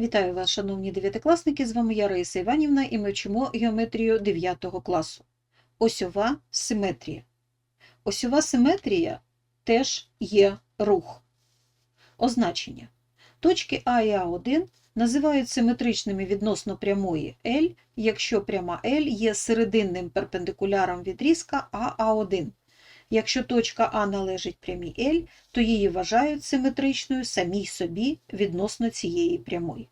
Вітаю вас, шановні дев'ятикласники! З вами я Раїса Іванівна і ми вчимо геометрію 9 класу. Осьова симетрія. Осьова симетрія теж є рух. Означення. Точки А і А1 називають симетричними відносно прямої L, якщо пряма L є серединним перпендикуляром відрізка АА1. Якщо точка А належить прямій L, то її вважають симетричною самій собі відносно цієї прямої.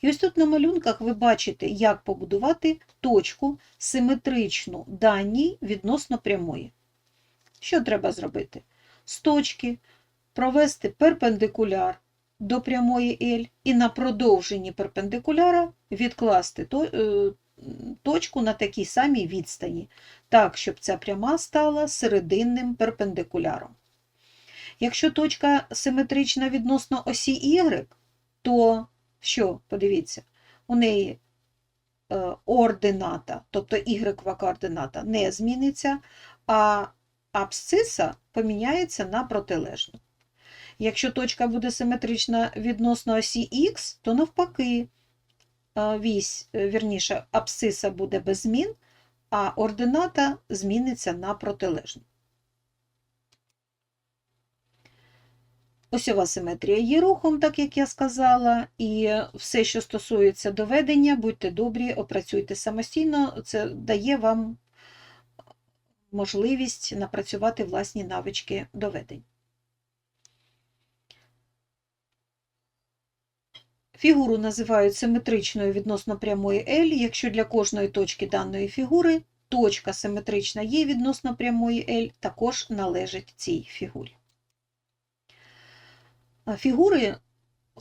І ось тут на малюнках ви бачите, як побудувати точку симетричну даній відносно прямої. Що треба зробити? З точки провести перпендикуляр до прямої L і на продовженні перпендикуляра відкласти е, точку на такій самій відстані, так, щоб ця пряма стала серединним перпендикуляром. Якщо точка симетрична відносно осі Y, то що, подивіться, у неї е, ордината, тобто y координата не зміниться, а абсциса поміняється на протилежну. Якщо точка буде симетрична відносно осі Х, то навпаки, вісь, е, вірніше, абсциса буде без змін, а ордината зміниться на протилежну. Осьова симетрія є рухом, так як я сказала, і все, що стосується доведення, будьте добрі, опрацюйте самостійно, це дає вам можливість напрацювати власні навички доведень. Фігуру називають симетричною відносно прямої L, якщо для кожної точки даної фігури точка симетрична є відносно прямої L, також належить цій фігурі. Фігури,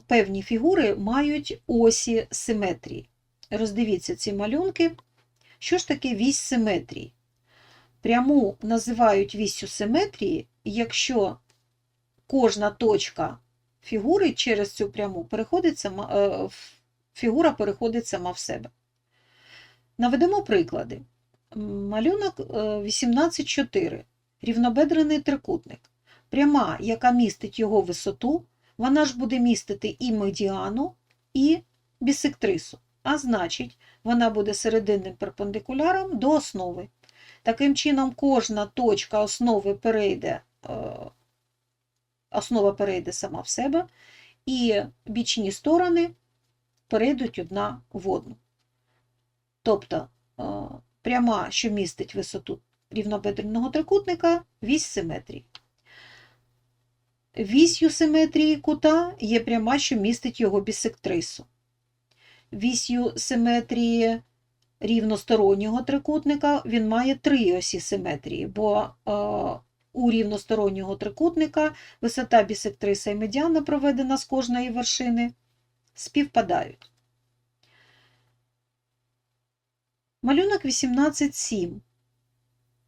певні фігури мають осі симетрії. Роздивіться ці малюнки. Що ж таке вісь симетрії? Пряму називають віссю симетрії, якщо кожна точка фігури через цю пряму переходить сама, е, фігура переходить сама в себе. Наведемо приклади. Малюнок е, 18.4. Рівнобедрений трикутник. Пряма, яка містить його висоту, вона ж буде містити і медіану, і бісектрису. А значить, вона буде серединним перпендикуляром до основи. Таким чином, кожна точка основи перейде, е, основа перейде сама в себе, і бічні сторони перейдуть одна в одну. Тобто е, пряма, що містить висоту рівнобедреного трикутника, вісь симетрії. Вісью симетрії кута є пряма, що містить його бісектрису. Вісью симетрії рівностороннього трикутника він має три осі симетрії, бо е, у рівностороннього трикутника висота бісектриса і медіана, проведена з кожної вершини, співпадають. Малюнок 18.7.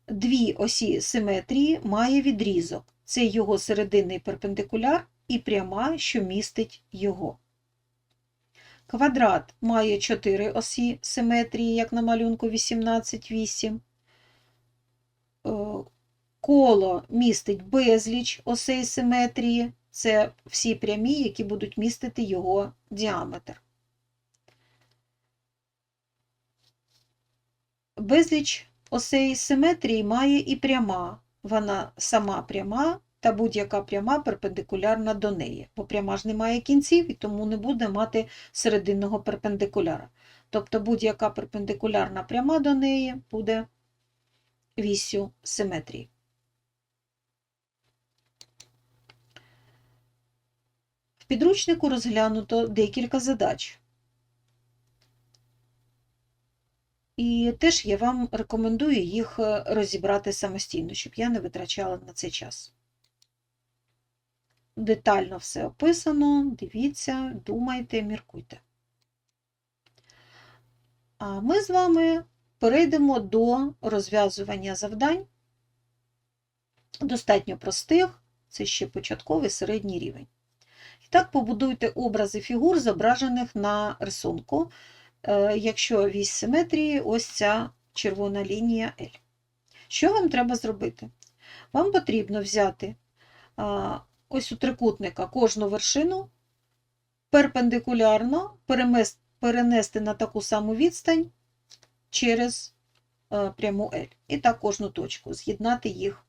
Дві осі симетрії має відрізок. Це його серединний перпендикуляр і пряма, що містить його. Квадрат має 4 осі симетрії, як на малюнку 18,8. Коло містить безліч осей симетрії. Це всі прямі, які будуть містити його діаметр. Безліч осей симетрії має і пряма. Вона сама пряма та будь-яка пряма перпендикулярна до неї. Бо пряма ж не має кінців і тому не буде мати серединного перпендикуляра. Тобто будь-яка перпендикулярна пряма до неї буде вісю симетрії. Підручнику розглянуто декілька задач. І теж я вам рекомендую їх е, розібрати самостійно, щоб я не витрачала на це час. Детально все описано, дивіться, думайте, міркуйте. А ми з вами перейдемо до розв'язування завдань, достатньо простих, це ще початковий середній рівень. Так побудуйте образи фігур, зображених на рисунку е, якщо вісь симетрії, ось ця червона лінія L. Що вам треба зробити? Вам потрібно взяти ось у трикутника кожну вершину перпендикулярно перенести на таку саму відстань через е, пряму L. І так кожну точку, з'єднати їх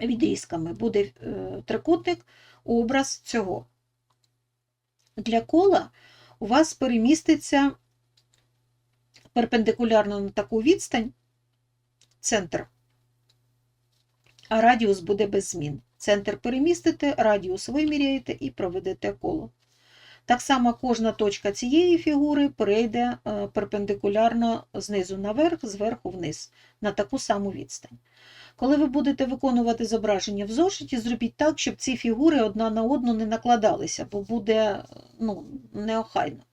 відрізками. Буде е, трикутник, образ цього. Для кола у вас переміститься перпендикулярно на таку відстань центр, а радіус буде без змін. Центр перемістите, радіус виміряєте і проведете коло. Так само кожна точка цієї фігури перейде е, перпендикулярно знизу наверх, зверху вниз, на таку саму відстань. Коли ви будете виконувати зображення в зошиті, зробіть так, щоб ці фігури одна на одну не накладалися, бо буде ну, неохайно.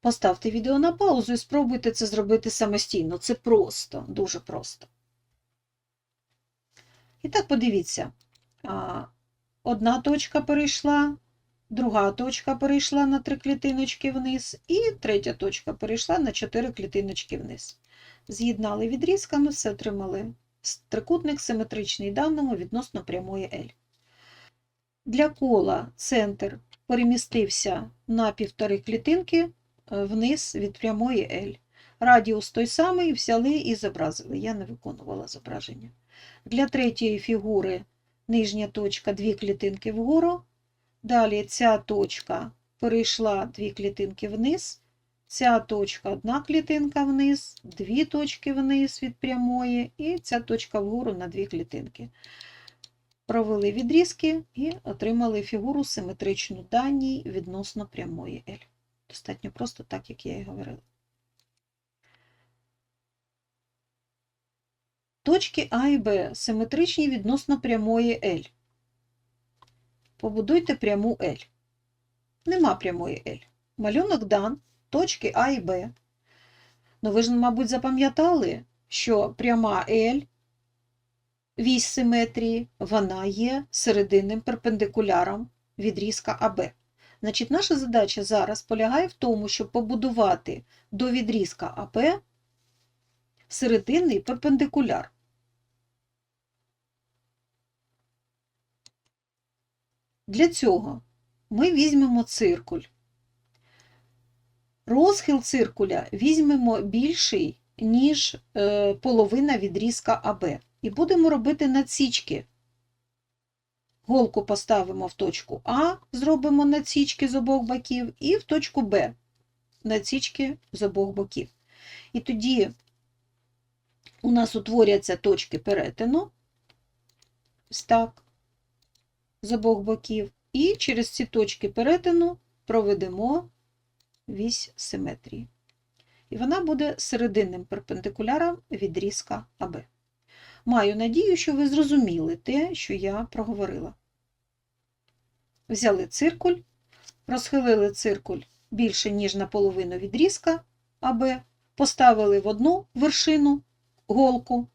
Поставте відео на паузу і спробуйте це зробити самостійно. Це просто, дуже просто. І так, подивіться. Одна точка перейшла, друга точка перейшла на три клітиночки вниз, і третя точка перейшла на чотири клітиночки вниз. З'єднали відрізками, все отримали трикутник симетричний даному відносно прямої L. Для кола центр перемістився на півтори клітинки е, вниз від прямої L. Радіус той самий взяли і зобразили. Я не виконувала зображення. Для третьої фігури нижня точка дві клітинки вгору. Далі ця точка перейшла дві клітинки вниз. Ця точка одна клітинка вниз, дві точки вниз від прямої, і ця точка вгору на дві клітинки. Провели відрізки і отримали фігуру симетричну даній відносно прямої L. Достатньо просто так, як я і говорила. Точки А і Б симетричні відносно прямої L. Побудуйте пряму L. Нема прямої L. Малюнок дан, точки А і Б. Ну ви ж, мабуть, запам'ятали, що пряма L, вісь симетрії, вона є серединним перпендикуляром відрізка АБ. Значить, наша задача зараз полягає в тому, щоб побудувати до відрізка АБ серединний перпендикуляр. Для цього ми візьмемо циркуль. Розхил циркуля візьмемо більший, ніж е, половина відрізка АБ. І будемо робити надсічки. Голку поставимо в точку А, зробимо надсічки з обох боків, і в точку Б надсічки з обох боків. І тоді у нас утворяться точки перетину, ось так, з обох боків, і через ці точки перетину проведемо вісь симетрії. І вона буде серединним перпендикуляром відрізка АБ. Маю надію, що ви зрозуміли те, що я проговорила. Взяли циркуль, розхилили циркуль більше, ніж на половину відрізка АБ, поставили в одну вершину голку,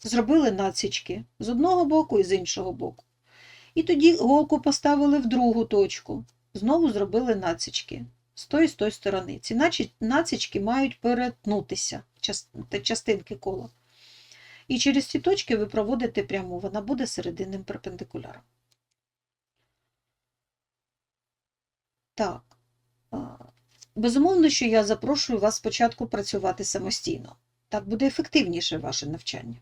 зробили насічки з одного боку і з іншого боку. І тоді голку поставили в другу точку, знову зробили насічки з тої з тої сторони. Ці насічки мають перетнутися, част- частинки кола. І через ці точки ви проводите пряму, вона буде серединним перпендикуляром. Так. Безумовно, що я запрошую вас спочатку працювати самостійно. Так буде ефективніше ваше навчання.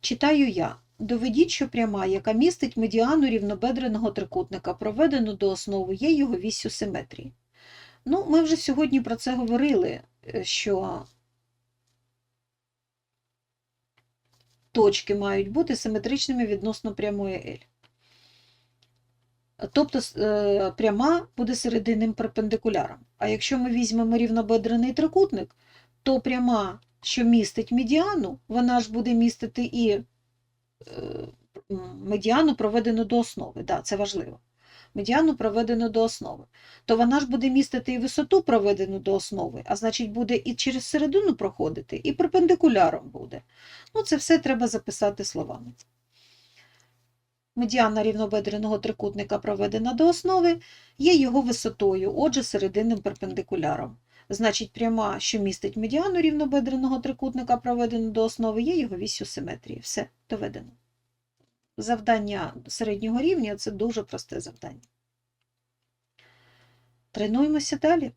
Читаю я. Доведіть, що пряма, яка містить медіану рівнобедреного трикутника, проведену до основи, є його віссю симетрії. Ну, ми вже сьогодні про це говорили, е, що точки мають бути симетричними відносно прямої L. Тобто е, пряма буде серединним перпендикуляром. А якщо ми візьмемо рівнобедрений трикутник, то пряма, що містить медіану, вона ж буде містити і е, медіану проведену до основи. Да, це важливо. Медіану проведену до основи. То вона ж буде містити і висоту проведену до основи, а значить буде і через середину проходити, і перпендикуляром буде. Ну, це все треба записати словами. Медіана рівнобедреного трикутника проведена до основи, є його висотою, отже, серединним перпендикуляром. Значить, пряма, що містить медіану рівнобедреного трикутника, проведену до основи, є його віссю симетрії. Все, доведено. Завдання середнього рівня це дуже просте завдання. Тренуємося далі.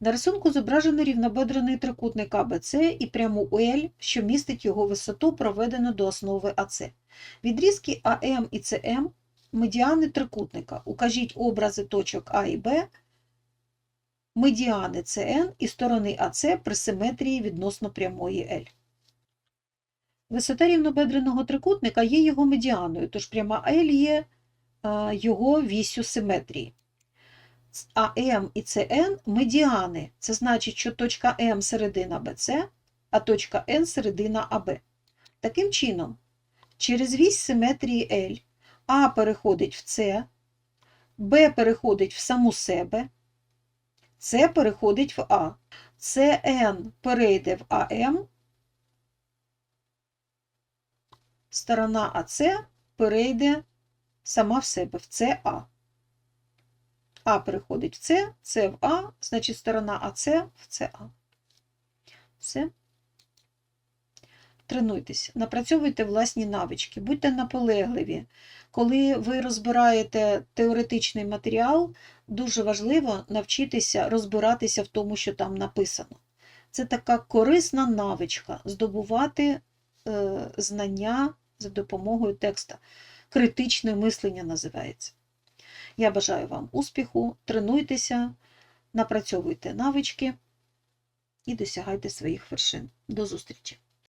На рисунку зображено рівнобедрений трикутник АБЦ і пряму L, що містить його висоту, проведену до основи АЦ. Відрізки АМ і СМ – медіани трикутника. Укажіть образи точок А і Б, медіани СН і сторони АЦ при симетрії відносно прямої L. Висота рівнобедреного трикутника є його медіаною, тож пряма L є його вісю симетрії. АМ і СН медіани. Це значить, що точка М середина БЦ, а точка N середина АБ. Таким чином, через вісь симетрії L А переходить в С, Б переходить в саму себе, С переходить в А. СН перейде в АМ, сторона АС перейде сама в себе в СА. А переходить в С, С в А, значить сторона АС в СА. Все. Тренуйтесь, напрацьовуйте власні навички, будьте наполегливі. Коли ви розбираєте теоретичний матеріал, дуже важливо навчитися розбиратися в тому, що там написано. Це така корисна навичка здобувати е, знання за допомогою текста. Критичне мислення називається. Я бажаю вам успіху, тренуйтеся, напрацьовуйте навички і досягайте своїх вершин. До зустрічі!